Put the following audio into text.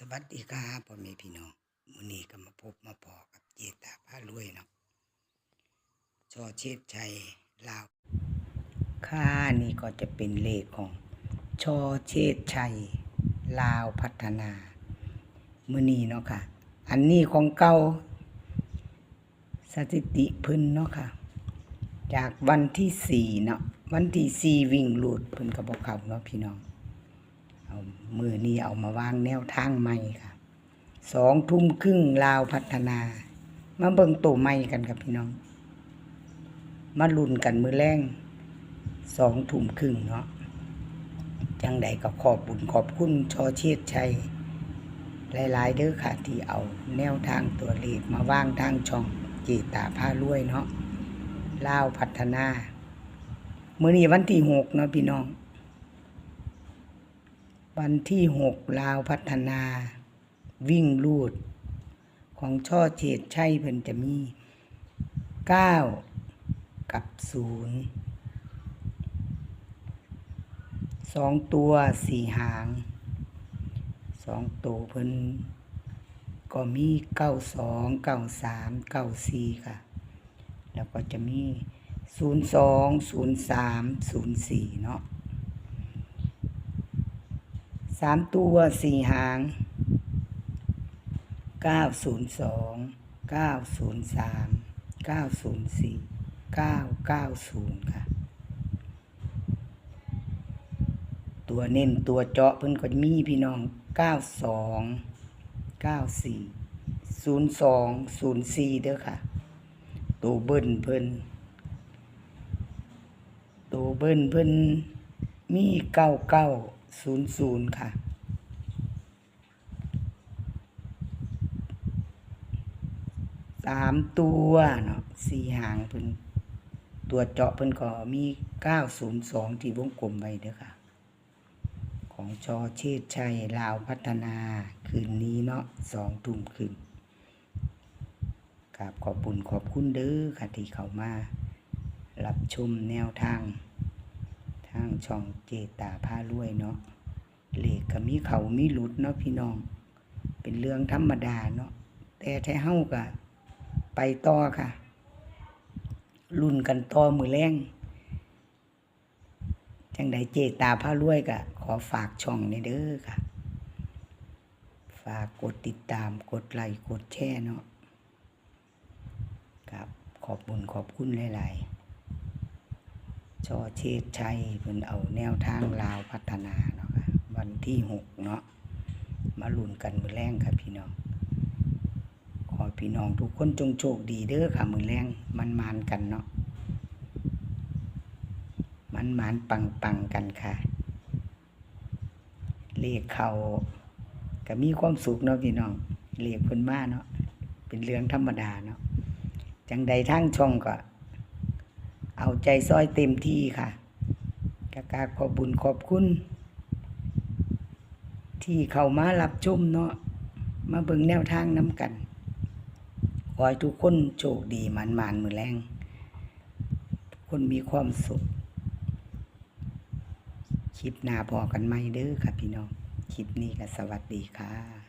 สวัสดีครับพ่อแม่พี่น้องมื้อนี้ก็มาพบมาพอกับเจตาพารวยเนาะชอเชษชัยลาวค่านี่ก็จะเป็นเลขของชอเชษชัยลาวพัฒนามื้อนี้เนาะค่ะ อันนี้ของเก่าสถิติพิ่นเนาะค่ะ จากวันที่สี่เนาะวันที่สี่วิ่งหลุดเพิ่นก็บอกเขาเนาะพี่น้อง เอามือนี้เอามาวางแนวทางใหม่ค่ะสองทุ่มครึ่งลาวพัฒนา มาเบิ่งตัวใหม่กันครับพี่น้อง มาลุ้นกันมือแรงสองทุ่มครึ่งเนาะจังใดก็ขอบบุญขอบคุณชอเชษชัยหลาย ๆ เด้อค่ะที่เอาแนวทางตัวเลขมาวางทางช่องจีตาผ้ารวยเนาะลาวพัฒนา มื้อนี้วันที่หกเนาะพี่น้อง วันที่หกลาวพัฒนา วิ่งลูด ของช่อเฉดชัยเพิ่นจะมีเก้ากับศูนย์สองตัวสี่หางสองตัวเพิ่นก็มีเก้าสองเก้าสามเก้าสี่ค่ะ แล้วก็จะมีศูนย์สองศูนย์สามศูนย์สี่เนาะ สามตัวสี่หางเก้าศูนย์สองเก้าศูนย์สามเก้าศูนย์สี่เก้าเก้าศูนย์ค่ะ ตัวเน้นตัวเจาะเพิ่นก็มีพี่น้องเก้าสองเก้าสี่ศูนย์สองศูนย์สี่เด้อค่ะ ตัวเบิ้ลเพิ่นตัวเบิ้ลเพิ่นมีเก้าเก้า ศูนย์ศูนย์ค่ะ สามตัวเนาะสี่หางเพิ่นตัวเจาะเพิ่นก็มีเก้าศูนย์สองที่วงกลมไว้เด้อค่ะ ของชอเชษชัยลาวพัฒนาคืนนี้เนาะสองทุ่มคืนกราบขอบบุญขอบคุณเด้อค่ะที่เข้ามา รับชมแนวทางางช่องเจตาผ้ารวยเนาะเหลขก็มีเขามีหลุดเนาะพี่น้อง เป็นเรื่องธรรมดาเนาะแต่แท้เฮาก็ไปต่อค่ะรุ่นกันต่อมือแรงจังใดเจตาผ้ารวยก็ขอฝากช่องนี่เด้อค่ะ ฝากกดติดตามกดไลค์กดแชร์เนาะครับขอบบุญขอบคุณหลาย ๆ ชอเชษชัยเพิ่นเอาแนวทางลาวพัฒนาเนาะค่ะวันที่หกเนาะมาลุ้นกันมือแรงค่ะพี่น้อง ขอพี่น้องทุกคนจงโชคดีเด้อค่ะมือแรงมันมานกันเนาะมันมานปังปังกันค่ะ เลขเขาก็มีความสุขเนาะพี่น้องเลขเพิ่นมาเนาะเป็นเรื่องธรรมดาเนาะจังใดทางช่องก็ เอาใจซอยเต็มที่ค่ะกากาขอบบุญขอบคุณ ที่เข้ามารับชมเนาะมาเบิ่งแนวทางน้ำกันขอให้ทุกคนโชคดีมันมานมือแรงทุกคนมีความสุขคลิปหน้าพอกันไหมเด้อค่ะพี่น้อง คลิปนี้ก็สวัสดีค่ะ